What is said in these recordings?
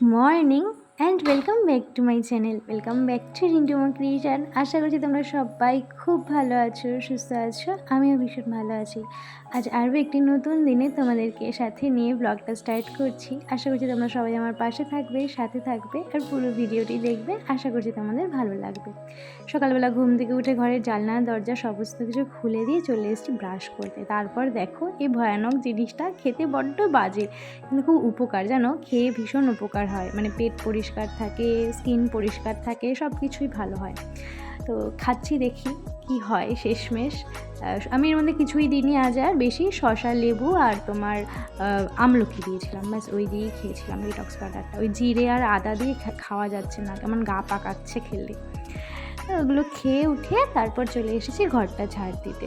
morning. And welcome back to my channel welcome back to Rintuma creation আশা করছি তোমরা সবাই খুব ভালো আছো, সুস্থ আছো। আমিও ভীষণ ভালো আছি। আজ আরও একটি নতুন দিনে তোমাদেরকে সাথে নিয়ে ব্লগটা স্টার্ট করছি। আশা করছি তোমরা সবাই আমার পাশে থাকবে, সাথে থাকবে আর পুরো ভিডিওটি দেখবে। আশা করছি তোমাদের ভালো লাগবে। সকালবেলা ঘুম থেকে উঠে ঘরের জানলা, দরজা সমস্ত কিছু খুলে দিয়ে চলে এসেছি ব্রাশ করতে। তারপর দেখো এই ভয়ানক জিনিসটা খেতে বড্ড বাজে। কিন্তু খুব উপকার, জানো? খেয়ে ভীষণ উপকার হয়। মানে পেট পরিষ্কার থাকে, স্কিন পরিষ্কার থাকে সব কিছুই ভালো হয়। তো খাচ্ছি দেখি কি হয় শেষমেশ। আমি এর মধ্যে কিছুই দিইনি আজ আর, বেশি শশা লেবু আর তোমার আমলকি দিয়েছিলাম। ব্যাস, ওই দিয়েই খেয়েছিলাম ডিটক্স পাউডারটা ওই জিরে আর আদা দিয়ে খাওয়া যাচ্ছে না, কেমন গা পাকাচ্ছে খেলে। ওগুলো খেয়ে উঠে তারপর চলে এসেছি ঘরটা ঝাড় দিতে।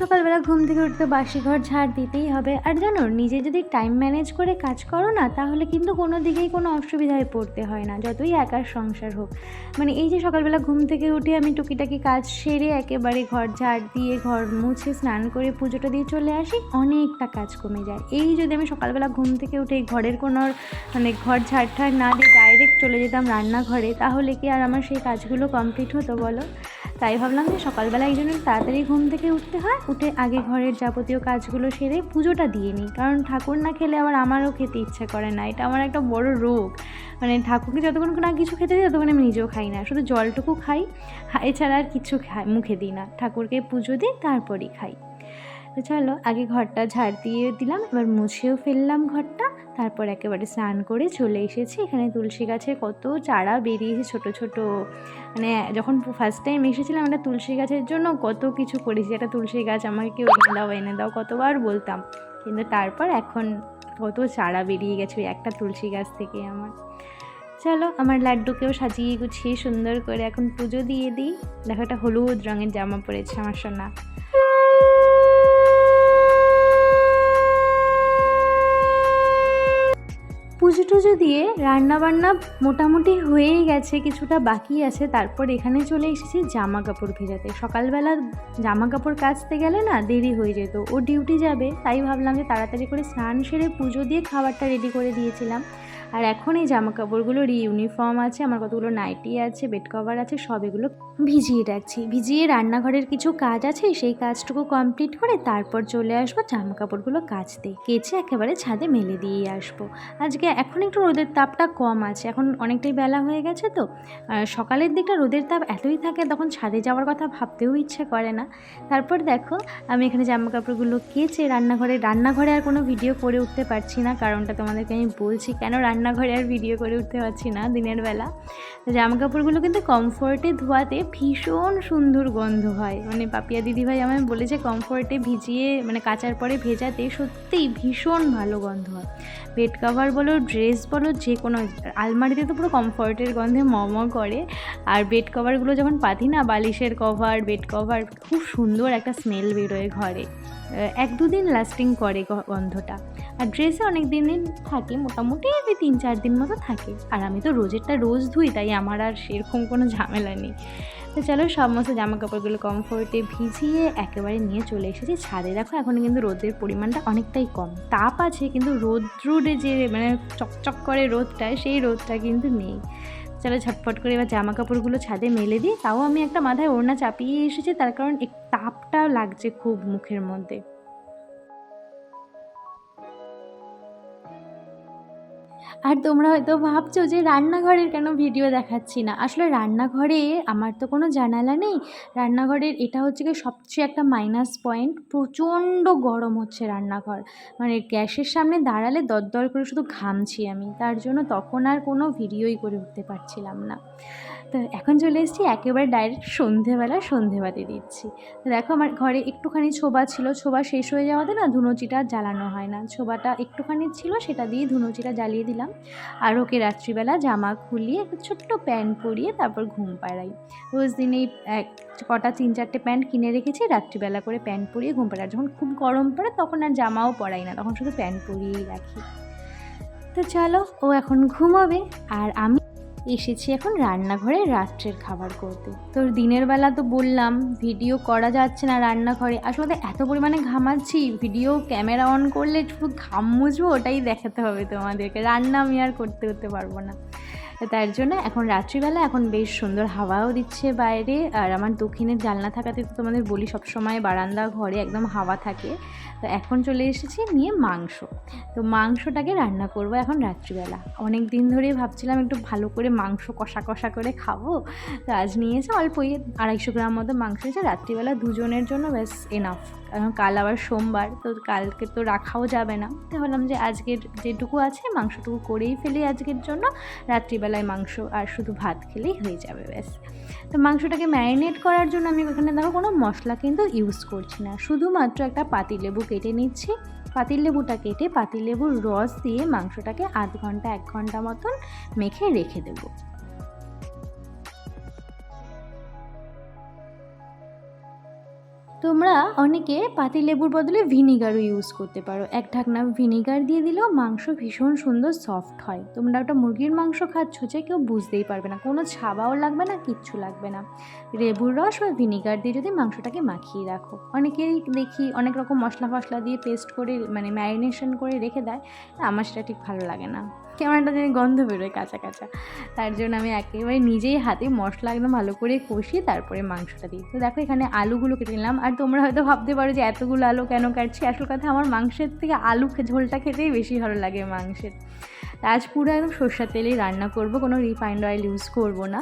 সকালবেলা ঘুম থেকে উঠতে বাসি ঘর ঝাড় দিতেই হবে। আর জানো, নিজে যদি টাইম ম্যানেজ করে কাজ করো না, তাহলে কিন্তু কোনো দিকেই কোনো অসুবিধায় পড়তে হয় না, যতই একার সংসার হোক। মানে এই যে সকালবেলা ঘুম থেকে উঠে আমি টুকিটাকি কাজ সেরে একেবারে ঘর ঝাড় দিয়ে, ঘর মুছে স্নান করে পুজোটা দিয়ে চলে আসি, অনেকটা কাজ কমে যায়। এই যদি আমি সকালবেলা ঘুম থেকে উঠে ঘরের কোনো মানে ঘর ঝাড় ঠাড় না দিয়ে ডাইরেক্ট চলে যেতাম রান্নাঘরে, তাহলে কি আর আমার সেই কাজগুলো কমপ্লিট হতো বলো? তাই ভাবলাম যে সকালবেলা এই জন্য তাড়াতাড়ি ঘুম থেকে উঠতে হয়। উঠে আগে ঘরের যাবতীয় কাজগুলো সেরে পুজোটা দিয়ে নিই। কারণ ঠাকুর না খেলে আবার আমারও খেতে ইচ্ছা করে না। এটা আমার একটা বড় রোগ। মানে ঠাকুরকে যতক্ষণ না কিছু খেতে দিই, ততক্ষণ আমি নিজেও খাই না। শুধু জলটুকু খাই। এছাড়া আর কিছু খাই, মুখে দিই না। ঠাকুরকে পুজো দিই তারপরই খাই। তো চলো, আগে ঘরটা ঝাড় দিয়ে দিলাম। এবার মুছেও ফেললাম ঘরটা। তারপর একেবারে স্নান করে চলে এসেছি। এখানে তুলসী গাছের কত চারা বেরিয়েছে, ছোট ছোট। মানে যখন ফার্স্ট টাইম এসেছিলাম একটা তুলসী গাছের জন্য কত কিছু করেছি। একটা তুলসী গাছ আমাকে কেউ এনে দাও এনে দাও, কতবার বলতাম। কিন্তু তারপর এখন কত চারা বেরিয়ে গেছে ওই একটা তুলসী গাছ থেকে আমার। চলো, আমার লাড্ডুকেও সাজিয়ে গুছিয়ে সুন্দর করে এখন পুজো দিয়ে দিই। দেখো একটা হলুদ রঙের জামা পরেছে আমার সোনা। পুজো টুজো দিয়ে রান্নাবান্না মোটামুটি হয়েই গেছে, কিছুটা বাকি আছে। তারপর এখানে চলে এসেছি জামা কাপড় ভেজাতে। সকালবেলা জামা কাপড় কাচতে গেলে না দেরি হয়ে যেত। ও ডিউটি যাবে, তাই ভাবলাম যে তাড়াতাড়ি করে স্নান সেরে পুজো দিয়ে খাবারটা রেডি করে দিয়েছিলাম। আর এখন এই জামা কাপড়গুলোর ইউনিফর্ম আছে, আমার কতগুলো নাইটি আছে বেড কভার আছে, সব এগুলো ভিজিয়ে রাখছি। ভিজিয়ে রান্নাঘরের কিছু কাজ আছে, সেই কাজটুকু কমপ্লিট করে তারপর চলে আসব জামা কাপড়গুলো কাচতে। কেচে একেবারে ছাদে মেলে দিয়ে আসব। আজকে এখন একটু রোদের তাপটা কম আছে, এখন অনেকটাই বেলা হয়ে গেছে তো। সকালের দিকটা রোদের তাপ এতই থাকে, তখন ছাদে যাওয়ার কথা ভাবতেও ইচ্ছে করে না। তারপর দেখো, আমি এখানে জামা কাপড়গুলো কেচে রান্নাঘরে রান্নাঘরে আর কোনো ভিডিও করে উঠতে পারছি না, কারণটা তোমাদেরকে আমি বলছি, কেন রান্নাঘরে আর ভিডিও করে উঠতে পারছি না দিনের বেলা। জামা কাপড়গুলো কিন্তু কমফোর্টে ধোয়াতে ভীষণ সুন্দর গন্ধ হয়। মানে পাপিয়া দিদিভাই আমায় বলেছে কমফোর্টে ভিজিয়ে মানে কাচার পরে ভেজাতে সত্যিই ভীষণ ভালো গন্ধ হয়। বেড কভার বলো ড্রেস বলো, যে কোনো, আলমারিতে তো পুরো কমফর্টের গন্ধে মম করে। আর বেড কভারগুলো যখন পাতি না, বালিশের কভার বেড কভার খুব সুন্দর একটা স্মেল বেরোয় ঘরে। এক দুদিন লাস্টিং করে গন্ধটা। আর ড্রেসে অনেক দিন থাকে, মোটামুটি তিন চার দিন মতো থাকে। আর আমি তো রোজেরটা রোজ ধুই, তাই আমার আর সেরকম কোনো ঝামেলা নেই। তো চলো সমস্ত জামা কাপড়গুলো কমফোর্টে ভিজিয়ে একেবারে নিয়ে চলে এসেছি। ছাদে দেখো, এখন কিন্তু রোদের পরিমাণটা অনেকটাই কম। তাপ আছে, কিন্তু রোদ রোদে যে মানে চকচক করে রোদটা, সেই রোদটা কিন্তু নেই। চলো ঝটপট করে এবার জামা কাপড়গুলো ছাদে মেলে দিই। তাও আমি একটা মাথায় ওড়না চাপিয়ে এসেছি, তার কারণ এক তাপটা লাগছে খুব মুখের মধ্যে। আর তোমরা হয়তো ভাবছ যে রান্নাঘরের কেন ভিডিও দেখাচ্ছি না? আসলে রান্নাঘরে আমার তো কোনো জানালা নেই। রান্নাঘরের এটা হচ্ছে কি সবচেয়ে একটা মাইনাস পয়েন্ট প্রচণ্ড গরম হচ্ছে রান্নাঘর। মানে গ্যাসের সামনে দাঁড়ালে দরদর করে শুধু ঘামছি আমি। তার জন্য তখন আর কোনো ভিডিওই করে উঠতে পারছিলাম না। তো এখন চলে এসেছি একেবারে ডাইরেক্ট সন্ধেবেলা সন্ধেবাতি দিচ্ছি। দেখো আমার ঘরে একটুখানি ছোবা ছিল, ছোবা শেষ হয়ে যাওয়াতে না ধুনোচিটা জ্বালানো হয় না। ছোবাটা একটুখানি ছিল, সেটা দিয়ে ধুনোচিটা জ্বালিয়ে দিলাম। আর ওকে রাত্রিবেলা জামা খুলিয়ে একটা ছোট্ট প্যান্ট পরিয়ে তারপর ঘুম পাড়াই। রোজ দিন এই এক, কটা তিন, চারটে প্যান্ট কিনে রেখেছি, রাত্রিবেলা করে প্যান্ট পরিয়ে ঘুম পাড়াই। যখন খুব গরম পড়ে তখন আর জামাও পরাই না, তখন শুধু প্যান্ট পরিয়েই রাখি। তো চলো, ও এখন ঘুমাবে, আর আমি এসেছি এখন রান্নাঘরে রাত্রের খাবার করতে। তো দিনের বেলা তো বললাম, ভিডিও করা যাচ্ছে না রান্নাঘরে। আসলে এত পরিমাণে ঘামাচ্ছি, ভিডিও, ক্যামেরা অন করলে শুধু ঘাম মুছবো, ওটাই দেখাতে হবে তোমাদেরকে। রান্না আমি আর করতে করতে পারব না। তার জন্য এখন রাত্রিবেলা এখন বেশ সুন্দর হাওয়াও দিচ্ছে বাইরে। আর আমার দক্ষিণের জানলা থাকাতে তো তোমাদের বলি সবসময় বারান্দা, ঘরে একদম হাওয়া থাকে। তো এখন চলে এসেছি নিয়ে মাংস। তো মাংসটাকে রান্না করব এখন রাত্রিবেলা। অনেক দিন ধরেই ভাবছিলাম একটু ভালো করে মাংস কষা কষা করে খাব। তো আজ নিয়েছে অল্পই আড়াইশো গ্রাম মতো মাংস এসে রাত্রিবেলা দুজনের জন্য ব্যাস এনাফ কারণ কাল আবার সোমবার, তো কালকে তো রাখাও যাবে না। তো ভাবলাম যে আজকের যেটুকু আছে মাংসটুকু করেই ফেলি আজকের জন্য। রাত্রিবেলায় মাংস আর শুধু ভাত খেলেই হয়ে যাবে, ব্যাস। তো মাংসটাকে ম্যারিনেট করার জন্য আমি ওখানে দেখো কোনো মশলা কিন্তু ইউজ করছি না। শুধুমাত্র একটা পাতিলেবু কেটে নিচ্ছি। পাতিলেবুটা কেটে পাতিলেবুর রস দিয়ে মাংসটাকে আধ ঘণ্টা, এক ঘণ্টা মতন মেখে রেখে দেবো। তোমরা অনেকে পাতিলেবুর বদলে ভিনিগারও ইউজ করতে পারো। এক ঢাকনা ভিনিগার দিয়ে দিলেও মাংস ভীষণ সুন্দর সফট হয়। তোমরা ওটা মুরগির মাংস খাচ্ছ যে কেউ বুঝতেই পারবে না। কোনো ছাবাও লাগবে না, কিচ্ছু লাগবে না। লেবুর রস বা ভিনিগার দিয়ে যদি মাংসটাকে মাখিয়ে রাখো। অনেকেরই দেখি অনেক রকম মশলা ফসলা দিয়ে পেস্ট করে মানে ম্যারিনেশন করে রেখে দেয়। আমার সেটা ঠিক ভালো লাগে না। কেমন একটা যেন গন্ধ বেরোয় কাঁচা কাঁচা। তার জন্য আমি একেবারে নিজেই হাতে মশলা একদম ভালো করে কষিয়ে তারপরে মাংসটা দিই। তো দেখো এখানে আলুগুলো কেটে নিলাম। আর তোমরা হয়তো ভাবতে পারো যে এতগুলো আলু কেন কাটছি? আসল কথা আমার মাংসের থেকে আলু ঝোলটা খেতেই বেশি ভালো লাগে মাংসের। আজ পুরো একদম সর্ষার তেলেই রান্না করব, কোনো রিফাইন্ড অয়েল ইউজ করব না।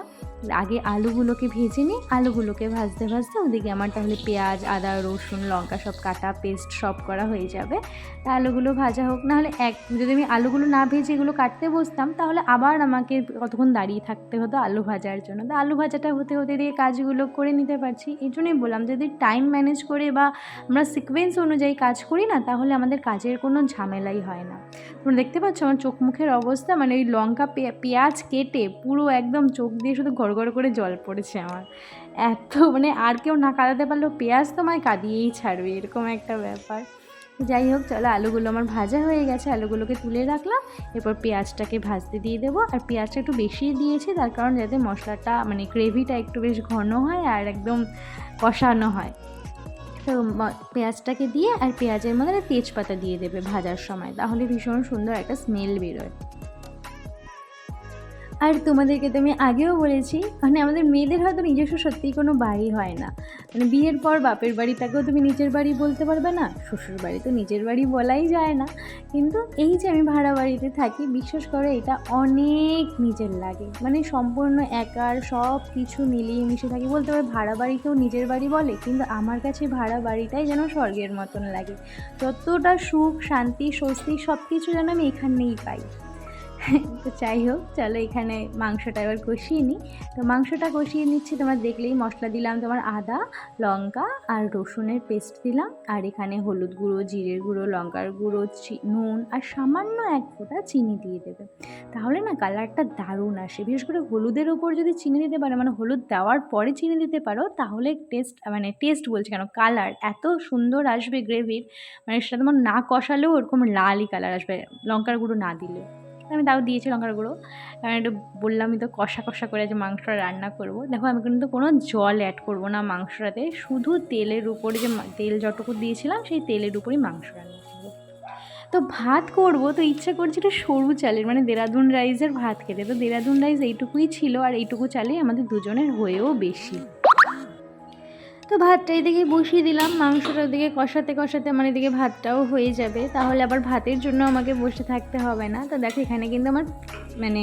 আগে আলুগুলোকে ভেজে নিই, আলুগুলোকে ভাজতে ভাজতে ওদিকে আমার তাহলে পেঁয়াজ, আদা, রসুন, লঙ্কা সব কাটা পেস্ট সব করা হয়ে যাবে। তা আলুগুলো ভাজা হোক, নাহলে এক, যদি আমি আলুগুলো না ভেজে এগুলো কাটতে বসতাম, তাহলে আবার আমাকে কতক্ষণ দাঁড়িয়ে থাকতে হতো আলু ভাজার জন্য। তো আলু ভাজাটা হতে হতে দিয়ে কাজগুলো করে নিতে পারছি। এই জন্যই বললাম, যদি টাইম ম্যানেজ করে বা আমরা সিকোয়েন্স অনুযায়ী কাজ করি না, তাহলে আমাদের কাজের কোনো ঝামেলাই হয় না। তোমরা দেখতে পাচ্ছ, আমার চোখ মুখের অবস্থা মানে ওই লঙ্কা পেঁয়াজ কেটে পুরো একদম চোখ দিয়ে শুধু গড় গড় করে জল পড়েছে আমার। এত মানে আর কেউ না কাঁদাতে পারলেও পেঁয়াজ তো আমায় কাঁদিয়েই ছাড়বে, এরকম একটা ব্যাপার। যাই হোক, চলো আলুগুলো আমার ভাজা হয়ে গেছে, আলুগুলোকে তুলে রাখলাম, এরপর পেঁয়াজটাকে ভাজতে দিয়ে দেবো। আর পেঁয়াজটা একটু বেশি দিয়েছি, তার কারণ যাতে মশলাটা মানে গ্রেভিটা একটু বেশ ঘন হয় আর একদম কষানো হয়। পেঁয়াজটাকে দিয়ে আর পেঁয়াজের মধ্যে তেজপাতা দিয়ে দেবে ভাজার সময়। তাহলে ভীষণ সুন্দর একটা স্মেল বেরোয়। আর তোমাদেরকে তো আমি আগেও বলেছি মানে আমাদের মেয়েদের হয়তো নিজস্ব সত্যিই কোনো বাড়ি হয় না। মানে বিয়ের পর বাপের বাড়ি তাকেও তুমি নিজের বাড়ি বলতে পারবে না, শ্বশুর বাড়ি তো নিজের বাড়ি বলাই যায় না। কিন্তু এই যে আমি ভাড়া বাড়িতে থাকি, বিশ্বাস করে এটা অনেক নিজের লাগে। মানে সম্পূর্ণ একার, সব কিছু মিলিয়ে মিশে থাকি বলতে পারে, ভাড়া বাড়িকেও নিজের বাড়ি বলে, কিন্তু আমার কাছে ভাড়া বাড়িটাই যেন স্বর্গের মতন লাগে। যতটা সুখ, শান্তি, স্বস্তি সব কিছু যেন আমি এখানেই পাই। তো যাই হোক, চলো এখানে মাংসটা এবার কষিয়ে নিই। তো মাংসটা কষিয়ে নিচ্ছি, তোমার দেখলেই মশলা দিলাম, তোমার আদা, লঙ্কা আর রসুনের পেস্ট দিলাম। আর এখানে হলুদ গুঁড়ো, জিরের গুঁড়ো, লঙ্কার গুঁড়ো নুন আর সামান্য এক ফোঁটা চিনি দিয়ে দেবে। তাহলে না কালারটা দারুণ আসে। বিশেষ করে হলুদের ওপর যদি চিনি দিতে পারো মানে হলুদ দেওয়ার পরে চিনি দিতে পারো, তাহলে টেস্ট মানে টেস্ট বলছি কেন, কালার এত সুন্দর আসবে গ্রেভির মানে সেটা তোমার না কষালেও ওরকম লালই কালার আসবে, লঙ্কার গুঁড়ো না দিলে আমি তাও দিয়েছি লঙ্কার গুঁড়ো। একটু বললামই তো কষা কষা করে যে মাংসটা রান্না করব। দেখো আমি কিন্তু কোনো জল অ্যাড করব না মাংসটাতে। শুধু তেলের উপরে যে তেল যতটুকু দিয়েছিলাম, সেই তেলের উপরেই মাংস রান্না করব। তো ভাত করব, তো ইচ্ছা করছে একটু সরু চালের মানে দেরাদুন রাইসের ভাত খেতে। তো দেরাদুন রাইস এইটুকুই ছিল, আর এইটুকু চালেই আমাদের দুজনের হয়েও বেশি। তো ভাতটা এদিকে বসিয়ে দিলাম। মাংসটা ওদিকে কষাতে কষাতে আমার এদিকে ভাতটাও হয়ে যাবে। তাহলে আবার ভাতের জন্য আমাকে বসে থাকতে হবে না। তো দেখো, এখানে কিন্তু আমার মানে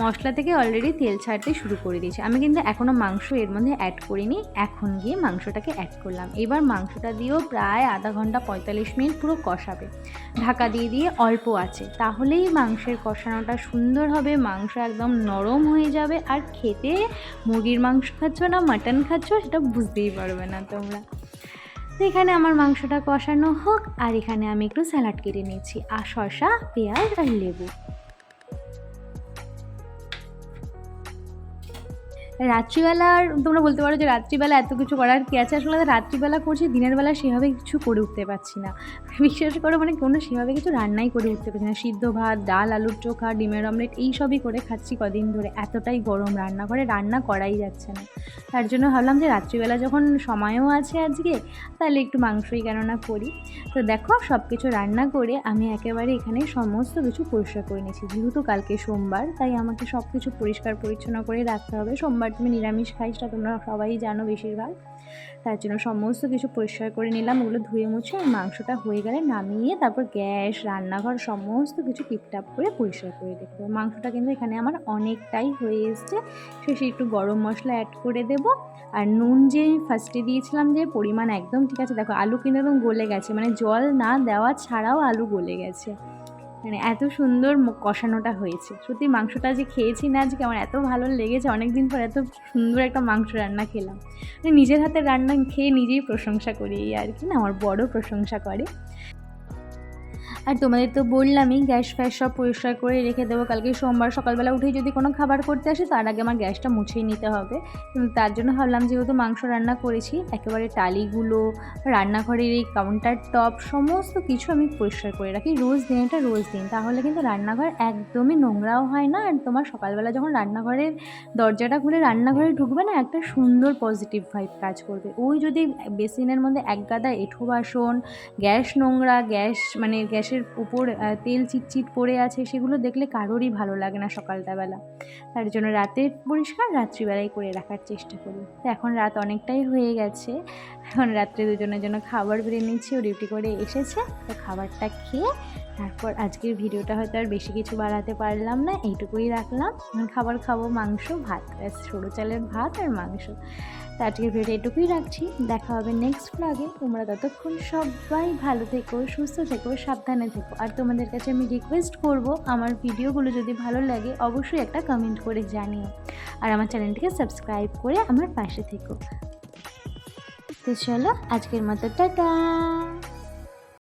মশলা থেকে অলরেডি তেল ছাড়তে শুরু করে দিয়েছি। আমি কিন্তু এখনও মাংস এর মধ্যে অ্যাড করিনি। এখন গিয়ে মাংসটাকে অ্যাড করলাম। এবার মাংসটা দিয়েও প্রায় আধা ঘণ্টা পঁয়তাল্লিশ মিনিট পুরো কষাবে। ঢাকা দিয়ে দিয়ে অল্প আছে। তাহলেই মাংসের কষানোটা সুন্দর হবে। মাংস একদম নরম হয়ে যাবে। আর খেতে মুরগির মাংস খাচ্ছ না, মাটন খাচ্ছ, সেটা বুঝতেই পারবে না তোমরা? এখানে আমার মাংসটা কষানো হোক, আর এখানে আমি একটু স্যালাড কেটে নিয়েছি। আর শসা, পেঁয়াজ আর লেবু। রাত্রিবেলার, তোমরা বলতে পারো যে রাত্রিবেলা এত কিছু করার কি আছে? আসলে রাত্রিবেলা করছি, দিনের বেলা সেভাবে কিছু করে উঠতে পারছি না। বিশেষ করে মানে কোনো সেভাবে কিছু রান্নাই করে উঠতে পারছি না। সিদ্ধ ভাত, ডাল, আলুর চোখা, ডিমের অমলেট, এই সবই করে খাচ্ছি কদিন ধরে। এতটাই গরম রান্না করে, রান্না করাই যাচ্ছে না। তার জন্য ভাবলাম যে রাত্রিবেলা যখন সময়ও আছে আজকে, তাহলে একটু মাংসই কেননা করি। তো দেখো সব কিছু রান্না করে আমি একেবারে এখানে সমস্ত কিছু পরিষ্কার করে নিয়েছি। যেহেতু কালকে সোমবার, তাই আমাকে সব কিছু পরিষ্কার পরিচ্ছন্ন করে রাখতে হবে। সোমবার তুমি নিরামিষ খাই সেটা তোমরা সবাই জানো বেশিরভাগ। তার জন্য সমস্ত কিছু পরিষ্কার করে নিলাম, ওগুলো ধুয়ে মুছে আর মাংসটা হয়ে গেলে নামিয়ে তারপর গ্যাস, রান্নাঘর সমস্ত কিছু টিপটাপ করে পরিষ্কার করে রেখে দেবো মাংসটা কিন্তু এখানে আমার অনেকটাই হয়ে এসছে। শেষে একটু গরম মশলা অ্যাড করে দেবো। আর নুন যে ফার্স্টে দিয়েছিলাম যে পরিমাণ একদম ঠিক আছে, দেখো আলু কিন্তু একদম গলে গেছে মানে জল না দেওয়া ছাড়াও আলু গলে গেছে। মানে এত সুন্দর কষানোটা হয়েছে। সত্যি মাংসটা যে খেয়েছি না আজকে আমার এত ভালো লেগেছে, অনেকদিন পর এত সুন্দর একটা মাংস রান্না খেলাম। মানে নিজের হাতে রান্না খেয়ে নিজেই প্রশংসা করি আর কি, না? আমার বড় প্রশংসা করে। আর তোমাদের তো বললামই, গ্যাস ফ্যাস সব পরিষ্কার করে রেখে দেবো। কালকে সোমবার সকালবেলা উঠেই যদি কোনো খাবার করতে আসে, তার আগে আমার গ্যাসটা মুছেই নিতে হবে। তার জন্য ভাবলাম যেহেতু মাংস রান্না করেছি, একেবারে টালিগুলো, রান্নাঘরের এই কাউন্টার টপ সমস্ত কিছু আমি পরিষ্কার করে রাখি। রোজ দিন, এটা রোজ দিন। তাহলে কিন্তু রান্নাঘর একদমই নোংরাও হয় না। আর তোমার সকালবেলা যখন রান্নাঘরের দরজাটা খুলে রান্নাঘরে ঢুকবে না, একটা সুন্দর পজিটিভ ভাইব কাজ করবে। ওই যদি বেসিনের মধ্যে এক গাদা এঁঠো বাসন, গ্যাস নোংরা, গ্যাস মানে গ্যাসের উপর আহ, তেল চিটচিট পড়ে আছে সেগুলো দেখলে কারোরই ভালো লাগে না সকালটা বেলা তার জন্য রাতে পরিষ্কার রাত্রিবেলায় করে রাখার চেষ্টা করি। তো এখন রাত অনেকটাই হয়ে গেছে। এখন রাত্রে দুজনের জন্য খাবার বেড়ে নিচ্ছি ও ডিউটি করে এসেছে। তো খাবারটা খেয়ে তারপর আজকের ভিডিওটা হয়তো আর বেশি কিছু বাড়াতে পারলাম না, এইটুকুই রাখলাম। খাবার খাব, মাংস, ভাত সরু চালের ভাত আর মাংস। তো আজকের ভিডিও এটুকুই রাখছি। দেখা হবে নেক্সট ব্লগে তোমরা ততক্ষণ সবাই ভালো থেকো, সুস্থ থেকো, সাবধানে থেকো। আর তোমাদের কাছে আমি রিকোয়েস্ট করব, আমার ভিডিওগুলো যদি ভালো লাগে, অবশ্যই একটা কমেন্ট করে জানিও। আর আমার চ্যানেলটিকে সাবস্ক্রাইব করে আমার পাশে থেকো। তো চলো, আজকের মতো, টাটা!